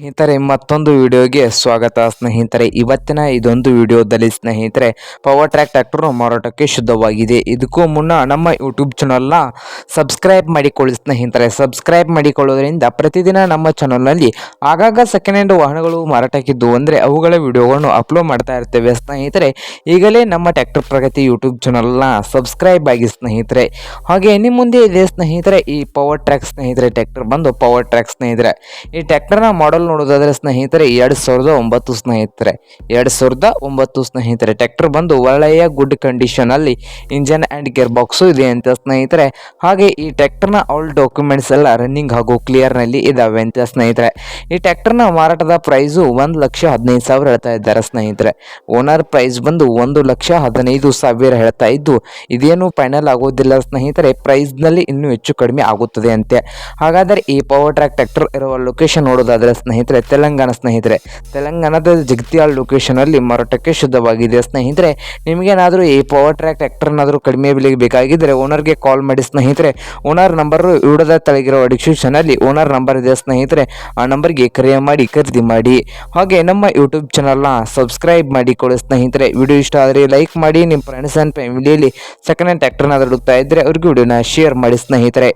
ಸ್ನೇಹಿತರೆ, ಮತ್ತೊಂದು ವಿಡಿಯೋಗೆ ಸ್ವಾಗತ. ಸ್ನೇಹಿತರೆ, ಇವತ್ತಿನ ಇದೊಂದು ವಿಡಿಯೋದಲ್ಲಿ ಸ್ನೇಹಿತರೆ ಪವರ್ ಟ್ರ್ಯಾಕ್ ಟ್ರ್ಯಾಕ್ಟರ್ ಮಾರಾಟಕ್ಕೆ ಶುದ್ಧವಾಗಿದೆ. ಇದಕ್ಕೂ ಮುನ್ನ ನಮ್ಮ ಯೂಟ್ಯೂಬ್ ಚಾನಲ್ನ ಸಬ್ಸ್ಕ್ರೈಬ್ ಮಾಡಿಕೊಳ್ಳಿ ಸ್ನೇಹಿತರೆ. ಸಬ್ಸ್ಕ್ರೈಬ್ ಮಾಡಿಕೊಳ್ಳೋದ್ರಿಂದ ಪ್ರತಿದಿನ ನಮ್ಮ ಚಾನಲ್ನಲ್ಲಿ ಆಗಾಗ ಸೆಕೆಂಡ್ ಹ್ಯಾಂಡ್ ವಾಹನಗಳು ಮಾರಾಟಕ್ಕಿದ್ದು ಅಂದರೆ ಅವುಗಳ ವಿಡಿಯೋಗಳನ್ನು ಅಪ್ಲೋಡ್ ಮಾಡ್ತಾ ಇರ್ತೇವೆ. ಸ್ನೇಹಿತರೆ, ಈಗಲೇ ನಮ್ಮ ಟ್ರ್ಯಾಕ್ಟರ್ ಪ್ರಗತಿ ಯೂಟ್ಯೂಬ್ ಚಾನಲ್ನ ಸಬ್ಸ್ಕ್ರೈಬ್ ಆಗಿ ಸ್ನೇಹಿತರೆ. ಹಾಗೆ ನಿಮ್ಮ ಮುಂದೆ ಇದೆ ಸ್ನೇಹಿತರೆ, ಈ ಪವರ್ ಟ್ರ್ಯಾಕ್ ಸ್ನೇಹಿತರೆ ಟ್ರ್ಯಾಕ್ಟರ್ ಬಂದು ಪವರ್ ಟ್ರ್ಯಾಕ್ ಸ್ನೇಹಿತರೆ. ಈ ಟ್ರ್ಯಾಕ್ಟರ್ನ ಮಾಡೆಲ್ ನೋಡೋದಾದ್ರೆ ಸ್ನೇಹಿತರೆ, ಎರಡು ಸಾವಿರದ ಒಂಬತ್ತು ಸ್ನೇಹಿತರೆ. ಎರಡು ಸಾವಿರದ ಒಂಬತ್ತು ಸ್ನೇಹಿತರೆ ಟ್ರ್ಯಾಕ್ಟರ್ ಬಂದು ಒಳ್ಳೆಯ ಗುಡ್ ಕಂಡೀಷನ್ ಅಲ್ಲಿ ಇಂಜನ್ ಅಂಡ್ ಗೇರ್ ಬಾಕ್ಸು ಇದೆ ಅಂತ ಸ್ನೇಹಿತರೆ. ಹಾಗೆ ಈ ಟ್ರ್ಯಾಕ್ಟರ್ನ ಆಲ್ ಡಾಕ್ಯುಮೆಂಟ್ಸ್ ಎಲ್ಲ ರನ್ನಿಂಗ್ ಹಾಗೂ ಕ್ಲಿಯರ್ನಲ್ಲಿ ಇದ್ದಾವೆ ಅಂತ ಸ್ನೇಹಿತರೆ. ಈ ಟ್ರ್ಯಾಕ್ಟರ್ನ ಮಾರಾಟದ ಪ್ರೈಸು ಒಂದು ಲಕ್ಷ ಹದಿನೈದು ಸಾವಿರ ಹೇಳ್ತಾ ಇದ್ದಾರೆ ಸ್ನೇಹಿತರೆ. ಓನರ್ ಪ್ರೈಸ್ ಬಂದು ಒಂದು ಲಕ್ಷ ಹದಿನೈದು ಸಾವಿರ ಹೇಳ್ತಾ ಇದ್ದು, ಇದೇನು ಫೈನಲ್ ಆಗೋದಿಲ್ಲ ಸ್ನೇಹಿತರೆ. ಪ್ರೈಸ್ನಲ್ಲಿ ಇನ್ನೂ ಹೆಚ್ಚು ಕಡಿಮೆ ಆಗುತ್ತದೆ ಅಂತೆ. ಹಾಗಾದರೆ ಈ ಪವರ್ ಟ್ರ್ಯಾಕ್ ಟ್ರ್ಯಾಕ್ಟರ್ ಇರುವ ಲೊಕೇಶನ್ ನೋಡೋದಾದರೆ ಸ್ನೇಹಿತರೆ ತೆಲಂಗಾಣ ಸ್ನೇಹಿತರೆ, ತೆಲಂಗಾಣದ ಜಗತಿಯಾಲ್ ಲೊಕೇಶನಲ್ಲಿ ಮಾರಾಟಕ್ಕೆ ಶುದ್ಧವಾಗಿದೆ. ಸ್ನೇಹಿತರೆ, ನಿಮಗೇನಾದರೂ ಈ ಪವರ್ ಟ್ರ್ಯಾಕ್ ಟ್ರ್ಯಾಕ್ಟರ್ನಾದರೂ ಕಡಿಮೆ ಬೆಲೆಗೆ ಬೇಕಾಗಿದ್ದರೆ ಓನರ್ಗೆ ಕಾಲ್ ಮಾಡಿ. ಸ್ನೇಹಿತರೆ ಓನರ್ ನಂಬರು ವಿಡಿಯೋದ ತಳಗಿರೋ ಡಿಸ್ಕ್ರಿಪ್ಷನಲ್ಲಿ ಓನರ್ ನಂಬರ್ ಇದೆ. ಸ್ನೇಹಿತರೆ, ಆ ನಂಬರ್ಗೆ ಕರೆ ಮಾಡಿ, ಖರೀದಿ ಮಾಡಿ. ಹಾಗೆ ನಮ್ಮ ಯೂಟ್ಯೂಬ್ ಚಾನಲ್ನ ಸಬ್ಸ್ಕ್ರೈಬ್ ಮಾಡಿ ಮಾಡಿಕೊಳ್ಳಿ. ಸ್ನೇಹಿತರೆ ವಿಡಿಯೋ ಇಷ್ಟ ಆದರೆ ಲೈಕ್ ಮಾಡಿ. ನಿಮ್ಮ ಫ್ರೆಂಡ್ಸ್ ಆ್ಯಂಡ್ ಫ್ಯಾಮಿಲಿಯಲ್ಲಿ ಸೆಕೆಂಡ್ ಹ್ಯಾಂಡ್ ಟ್ರ್ಯಾಕ್ಟರ್ನಾದ್ರು ಹುಡುಕ್ತಾ ಇದ್ದರೆ ಅವ್ರಿಗೆ ವಿಡಿಯೋನ ಶೇರ್ ಮಾಡಿ. ಸ್ನೇಹಿತರೆ.